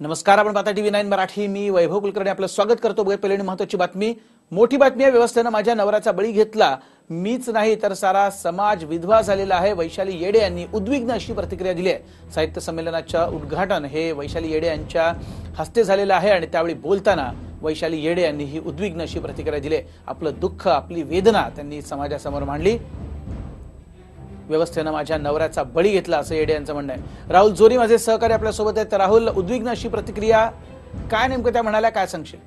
नमस्कार आपण पाहता टीव्ही नाईन मराठी. मी वैभव कुलकर्णी आपलं स्वागत करतो. बघा पहिली महत्वाची बातमी. मोठी बातमी आहे व्यवस्थेनं माझ्या नवऱ्याचा बळी घेतला. मीच नाही तर सारा समाज विधवा झालेला आहे. वैशाली येडे यांनी उद्विग्न अशी प्रतिक्रिया दिली आहे. साहित्य संमेलनाच्या उद्घाटन हे वैशाली येडे यांच्या हस्ते झालेलं आहे आणि त्यावेळी बोलताना वैशाली येडे यांनी ही उद्विग्न अशी प्रतिक्रिया दिली आपलं दुःख आपली वेदना त्यांनी समाजासमोर मांडली. व्यवस्थेनं माझ्या नवऱ्याचा बळी घेतला असं येडे यांचं म्हणणं आहे. राहुल जोरी माझे सहकारी आपल्यासोबत आहेत. तर राहुल उद्विग्न अशी प्रतिक्रिया काय नेमकं त्या म्हणाल्या काय सांगशील?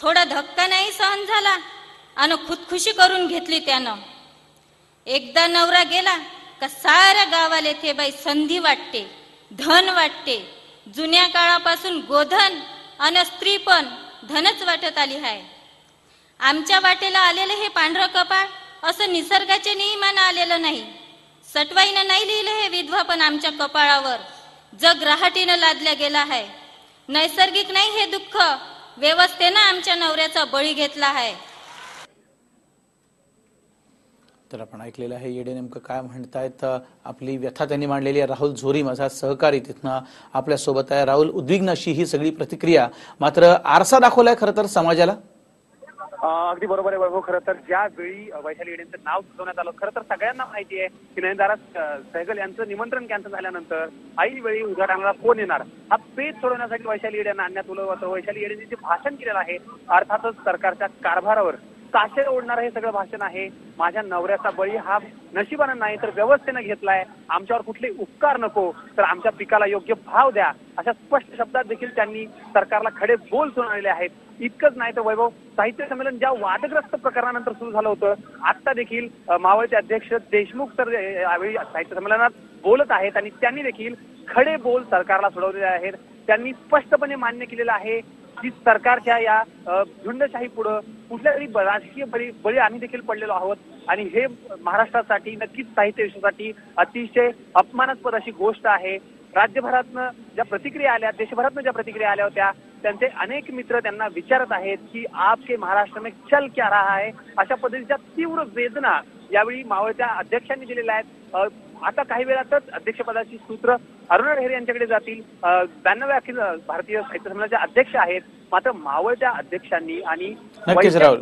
थोडा धक्का नाही सहन झाला आणि खुदखुशी करून घेतली त्यानं. एकदा नवरा गेला का साऱ्या गावाला ते बाई संधी वाटते धन वाटते. जुन्या काळापासून गोधन आणि स्त्री पण धनच वाटत आली आहे आमच्या वाटेला आलेलं हे पांढरं कपाळ असं निसर्गाचे नियमानं आलेलं नाही. सटवाईनं नाही लिहिलं हे विधवा पण आमच्या कपाळावर. जग रहाटीनं लादल्या गेला आहे नैसर्गिक नाही हे दुःख. व्यवस्थेनं आमच्या नवऱ्याचा बळी घेतला आहे तर आपण ऐकलेलं आहे येडे नेमकं काय म्हणतायत? आपली व्यथा त्यांनी मांडलेली आहे राहुल झोरी माझा सहकारी तिथनं आपल्यासोबत आहे. राहुल उद्विग्न अशी ही सगळी प्रतिक्रिया. मात्र आरसा दाखवलाय खरं तर समाजाला? अगदी बरोबर आहे वैभव खरं तर ज्यावेळी वैशाली येडेंचं नाव सुचवण्यात आलं खरं तर सगळ्यांना माहिती आहे की नयनदारा सहगल यांचं निमंत्रण कॅन्सल झाल्यानंतर आई वेळी उद्घाटनाला कोण येणार? हा पेच सोडवण्यासाठी वैशाली येड्यांना आणण्यात आलं होतं. वैशाली येडेंनी जे भाषण केलेलं आहे अर्थातच सरकारच्या कारभारावर काशे ओढणारं हे सगळं भाषण आहे. माझ्या नवऱ्याचा बळी हा नशिबानं नाही तर व्यवस्थेनं घेतलाय. आमच्यावर कुठले उपकार नको तर आमच्या पिकाला योग्य भाव द्या. अशा स्पष्ट शब्दात देखील त्यांनी सरकारला खडे बोल सुनावलेले आहेत. इतकंच नाही तर वैभव साहित्य संमेलन ज्या वादग्रस्त प्रकरणानंतर सुरू झालं होतं आता देखील मावळचे अध्यक्ष देशमुख तर यावेळी साहित्य संमेलनात बोलत आहेत आणि त्यांनी देखील खडे बोल सरकारला सोडवलेले आहेत. त्यांनी स्पष्टपणे मान्य केलेलं आहे की सरकारच्या या झुंडशाही पुढं कुठल्या तरी राजकीय बळी बळी आम्ही देखील पडलेलो आहोत. आणि हे महाराष्ट्रासाठी नक्कीच साहित्य विश्वासाठी अतिशय अपमानास्पद अशी गोष्ट आहे. राज्यभरातनं ज्या प्रतिक्रिया आल्या देशभरातनं ज्या प्रतिक्रिया आल्या होत्या त्यांचे अनेक मित्र त्यांना विचारत आहेत की आपके महाराष्ट्र में चल क्या रहा है? अशा पद्धतीच्या तीव्र वेदना यावेळी मावळच्या अध्यक्षांनी दिलेल्या आहेत. आता काही वेळातच अध्यक्षपदाची सूत्र अरुणा ढेरे यांच्याकडे जातील. ब्याण्णव्या अखिल भारतीय साहित्य संमेलनाचे अध्यक्ष आहेत. मात्र मावळत्या अध्यक्षांनी आणि नक्कीच राहुल.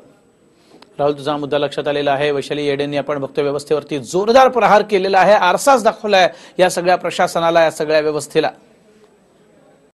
राहुल तुझा मुद्दा लक्षात आलेला आहे. वैशाली येडेंनी आपण बघतो व्यवस्थेवरती जोरदार प्रहार केलेला आहे. आरसाच दाखवलाय या सगळ्या प्रशासनाला या सगळ्या व्यवस्थेला.